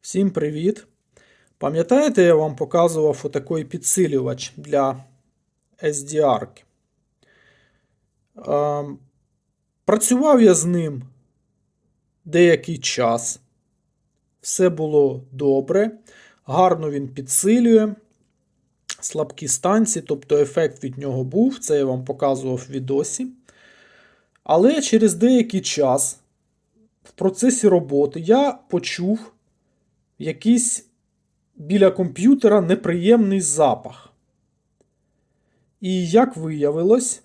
Всім привіт! Пам'ятаєте, я вам показував отакий підсилювач для SDR. Е, Працював я з ним деякий час. Все було добре. Гарно він підсилює. Слабкі станції, тобто ефект від нього був, це я вам показував в відосі. Але через деякий час в процесі роботи я почув якийсь біля комп'ютера неприємний запах. І як виявилось,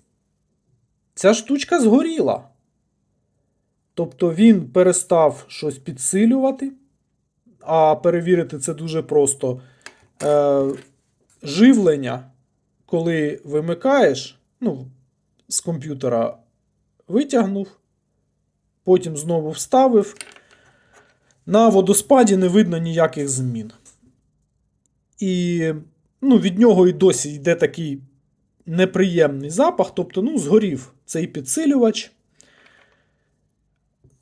ця штучка згоріла. Тобто він перестав щось підсилювати, а перевірити це дуже просто. Е, Живлення, коли вимикаєш, ну, з комп'ютера витягнув, потім знову вставив. На водоспаді не видно ніяких змін. І ну, від нього і досі йде такий неприємний запах. Тобто, ну, згорів цей підсилювач.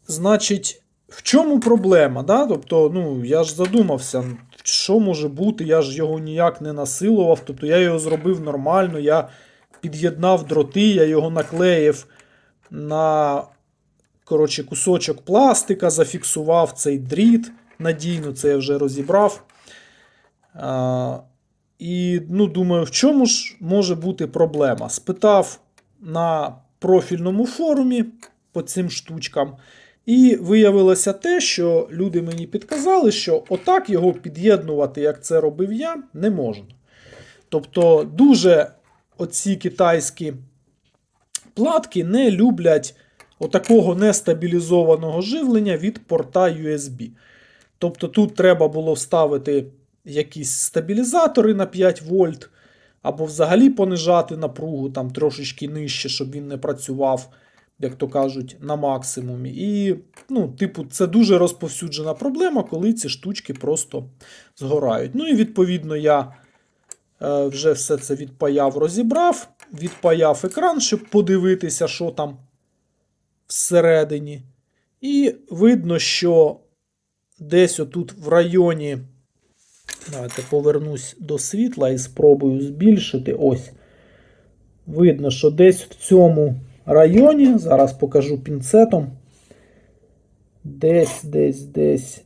Значить, в чому проблема? Да? Тобто, ну, я ж задумався, що може бути, я ж його ніяк не насилував. Тобто я його зробив нормально, я під'єднав дроти, я його наклеїв на коротше, кусочок пластика, зафіксував цей дріт надійно, це я вже розібрав. А, І ну, думаю, в чому ж може бути проблема? Спитав на профільному форумі по цим штучкам. І виявилося те, що люди мені підказали, що отак його під'єднувати, як це робив я, не можна. Тобто, дуже оці китайські платки не люблять отакого нестабілізованого живлення від порта USB. Тобто тут треба було вставити якісь стабілізатори на 5 вольт, або взагалі понижати напругу там трошечки нижче, щоб він не працював, як то кажуть, на максимумі. І, ну, типу, це дуже розповсюджена проблема, коли ці штучки просто згорають. Ну і відповідно я е, вже все це відпаяв, розібрав, відпаяв екран, щоб подивитися, що там всередині. І видно, що десь отут в районі. Давайте повернусь до світла і спробую збільшити. Ось. Видно, що десь в цьому районі, зараз покажу пінцетом. Десь, десь, десь.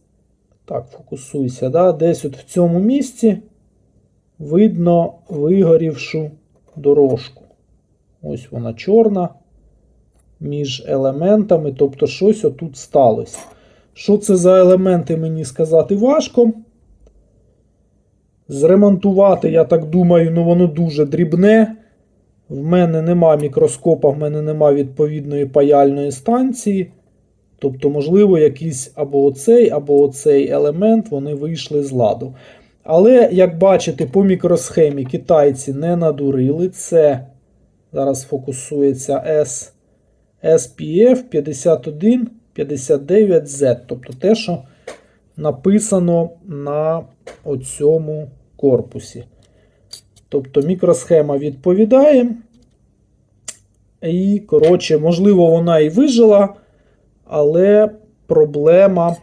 Так, фокусуйся, да? десь от в цьому місці видно вигорівшу дорожку. Ось вона чорна між елементами, тобто щось отут сталося. Що це за елементи, мені сказати важко. Зремонтувати, я так думаю, ну воно дуже дрібне. В мене нема мікроскопа, в мене нема відповідної паяльної станції. Тобто, можливо, якийсь або оцей, або оцей елемент вони вийшли з ладу. Але, як бачите, по мікросхемі китайці не надурили. Це зараз фокусується S. SPF 5159Z, тобто те, що написано на оцьому корпусі. Тобто мікросхема відповідає. І, коротше, можливо, вона і вижила, але проблема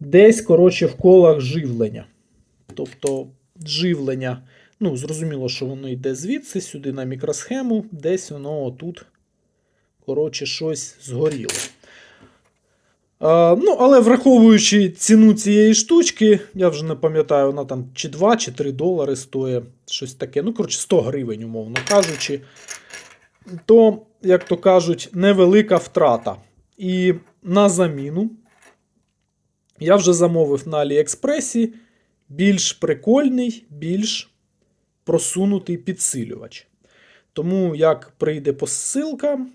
десь, коротше, в колах живлення. Тобто, живлення. Ну, зрозуміло, що воно йде звідси, сюди на мікросхему, десь воно отут, коротше, щось згоріло. А, ну, Але враховуючи ціну цієї штучки, я вже не пам'ятаю, вона там чи 2, чи 3 долари стоїть, щось таке. Ну, коротше, 100 гривень, умовно кажучи, то, як то кажуть, невелика втрата. І на заміну я вже замовив на Аліекспресі більш прикольний, більш просунутий підсилювач. Тому, як прийде посилка,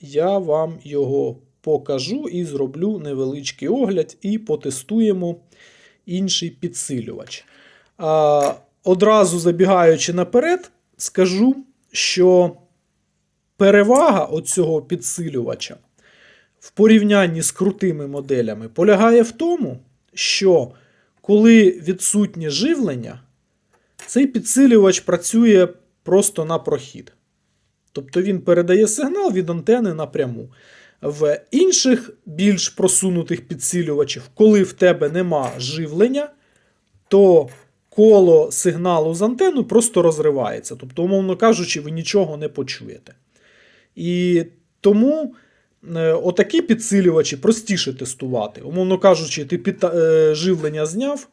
я вам його покажу і зроблю невеличкий огляд, і потестуємо інший підсилювач. А, Одразу забігаючи наперед, скажу, що перевага оцього підсилювача в порівнянні з крутими моделями полягає в тому, що коли відсутнє живлення, цей підсилювач працює просто на прохід. Тобто він передає сигнал від антени напряму. В інших більш просунутих підсилювачів, коли в тебе нема живлення, то коло сигналу з антенну просто розривається. Тобто, умовно кажучи, ви нічого не почуєте. І тому е, отакі підсилювачі простіше тестувати. Умовно кажучи, ти під, е, живлення зняв,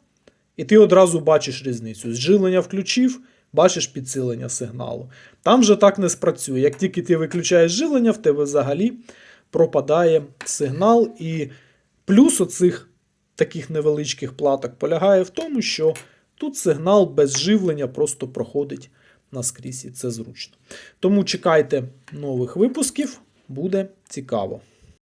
і ти одразу бачиш різницю. Живлення включив, бачиш підсилення сигналу. Там же так не спрацює. Як тільки ти виключаєш живлення, в тебе взагалі пропадає сигнал. І плюс оцих таких невеличких платок полягає в тому, що тут сигнал без живлення просто проходить наскрізь, і це зручно. Тому чекайте нових випусків, буде цікаво.